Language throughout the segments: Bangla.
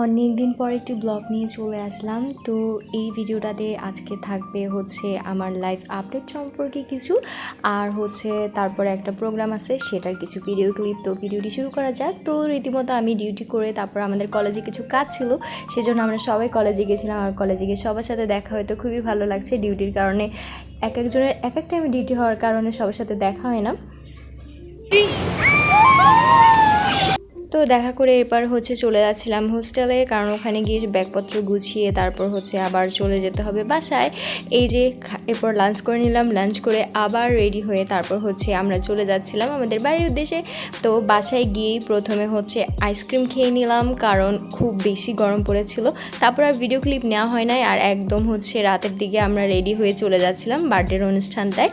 অনেক দিন পর একটি ব্লগ নিয়ে চলে আসলাম। তো এই ভিডিওটাতে আজকে থাকবে হচ্ছে আমার লাইফ আপডেট সম্পর্কে কিছু। আর হচ্ছে তারপরে একটা প্রোগ্রাম আছে, সেটার কিছু ভিডিও ক্লিপ তো ভিডিওটি শুরু করা যাক। তো রীতিমতো আমি ডিউটি করে তারপর আমাদের কলেজে কিছু কাজ ছিল, সেজন্য আমরা সবাই কলেজে গেছিলাম। আর কলেজে গিয়ে সবার সাথে দেখা হয়তো খুবই ভালো লাগছে ডিউটির কারণে। এক একজনের, এক এক টাইমে ডিউটি হওয়ার কারণে সবার সাথে দেখা হয় না। দেখা করে এবার হচ্ছে চলে যাচ্ছিলাম হোস্টেলে, কারণ ওখানে গিয়ে ব্যাগপত্র গুছিয়ে তারপর হচ্ছে আবার চলে যেতে হবে বাসায়। এই যে এরপর লাঞ্চ করে নিলাম লাঞ্চ করে আবার রেডি হয়ে তারপর হচ্ছে আমরা চলে যাচ্ছিলাম আমাদের বাড়ির উদ্দেশ্যে। তো বাসায় গিয়েই প্রথমে হচ্ছে আইসক্রিম খেয়ে নিলাম, কারণ খুব বেশি গরম পড়েছিল। তারপর আর ভিডিও ক্লিপ নেওয়া হয় নাই, আর একদম হচ্ছে রাতের দিকে আমরা রেডি হয়ে চলে যাচ্ছিলাম বার্থডের অনুষ্ঠানটায়।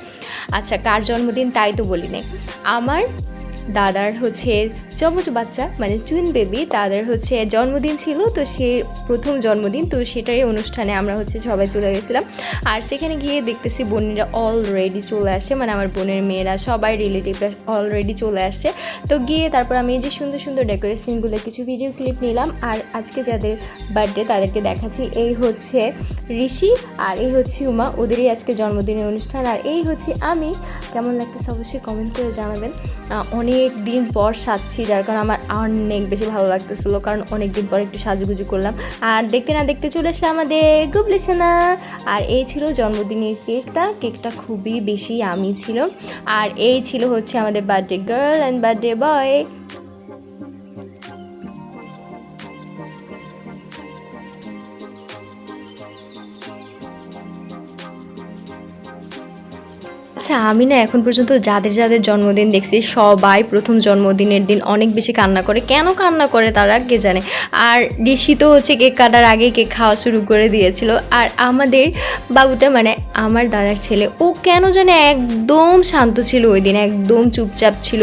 আচ্ছা কার জন্মদিন তাই তো বলি নাই। আমার দাদার হচ্ছে চমচ বাচ্চা মানে টুইন বেবি তাদের হচ্ছে জন্মদিন ছিল, তো সে প্রথম জন্মদিন, তো সেটারই অনুষ্ঠানে আমরা হচ্ছে সবাই চলে গেছিলাম। আর সেখানে গিয়ে দেখতেছি বোনেরা অলরেডি চলে আসে মানে আমার বোনের মেয়েরা, সবাই রিলেটিভরা অলরেডি চলে আসছে তো গিয়ে তারপর আমি এই যে সুন্দর সুন্দর ডেকোরেশনগুলো কিছু ভিডিও ক্লিপ নিলাম, আর আজকে যাদের বার্থডে তাদেরকে দেখাচ্ছি। এই হচ্ছে ঋষি আর এই হচ্ছে উমা, ওদেরই আজকে জন্মদিনের অনুষ্ঠান। আর এই হচ্ছে আমি। কেমন লাগতেছে অবশ্যই কমেন্ট করে জানাবেন। অনেক দিন পর সাজছি যার কারণে আমার অনেক বেশি ভালো লাগতেছিল, কারণ অনেক দিন পর একটু সাজুগুজু করলাম। আর দেখতে না দেখতে চলে আসলে আমাদের গুবলিসানা আর এই ছিল জন্মদিনের কেকটা কেকটা খুবই বেশি আমি ছিল আর এই ছিল হচ্ছে আমাদের birthday girl and birthday boy আচ্ছা আমি না এখন পর্যন্ত যাদের যাদের জন্মদিন দেখছি, সবাই প্রথম জন্মদিনের দিন অনেক বেশি কান্না করে। কেন কান্না করে তারা, কে জানে? আর ঋষি তো হচ্ছে কেক কাটার আগে কেক খাওয়া শুরু করে দিয়েছিল। আর আমাদের বাবুটা মানে আমার দাদার ছেলে। ও কেন জানে একদম শান্ত ছিল ওই দিন, একদম চুপচাপ ছিল।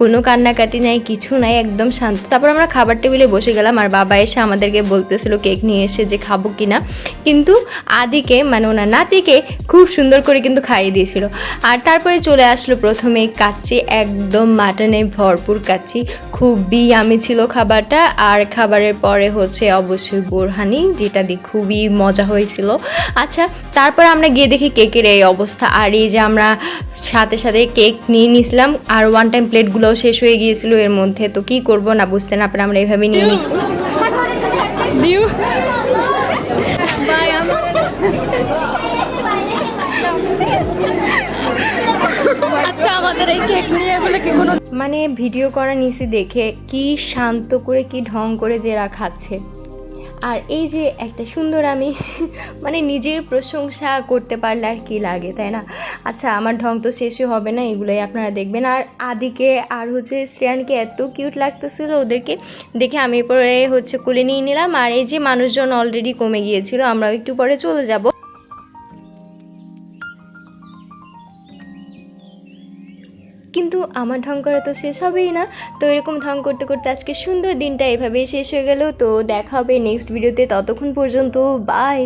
কোনো কান্নাকাটি নাই, কিছু নাই, একদম শান্ত। তারপর আমরা খাবার টেবিলে বসে গেলাম আর বাবা এসে আমাদেরকে বলতেছিল কেক নিয়ে এসে যে খাব কি না। কিন্তু আদিকে মানে ওনার নাতিকে খুব সুন্দর করে কিন্তু খাইয়ে দিয়েছিল। আর তারপরে চলে আসলো প্রথমে কাচ্চি, একদম মাটনে ভরপুর কাচ্চি। খুবই আমি ছিল খাবারটা। আর খাবারের পরে হচ্ছে অবশ্যই বোরহানি, যেটা দিয়ে খুবই মজা হয়েছিল। আচ্ছা তারপর আমরা গিয়ে দেখি কেকের এই অবস্থা। আর এই যে আমরা সাথে সাথে কেক নিয়ে নিয়েছিলাম আর ওয়ান টাইম প্লেটগুলোও শেষ হয়ে গিয়েছিল এর মধ্যে। তো কি করব না বুঝতে না পারে আমরা এইভাবে নিয়ে আচ্ছা আমাদের এই কেক নিয়ে বলে কি কোনো মানে ভিডিও করা নিচে দেখে কি শান্ত করে কি ঢং করে যে এরা খাচ্ছে। আর এই যে একটা সুন্দর আমি মানে নিজের প্রশংসা করতে পারলে আর কি লাগে, তাই না? আচ্ছা আমার ঢং তো শেষই হবে না, এগুলোই আপনারা দেখবেন। আর আদিকে, আর হচ্ছে শ্রেয়ানকে এত কিউট লাগতেছিল ওদেরকে, দেখে আমি পরে হচ্ছে কুলে নিয়ে নিলাম। আর এই যে মানুষজন অলরেডি কমে গিয়েছিল, আমরাও একটু পরে চলে যাব। কিন্তু আমার ঢং করা তো শেষ হবেই না। তো এরকম ঢং করতে করতে আজকে সুন্দর দিনটা এভাবেই শেষ হয়ে গেল। তো দেখা হবে নেক্সট ভিডিওতে ততক্ষণ পর্যন্ত বাই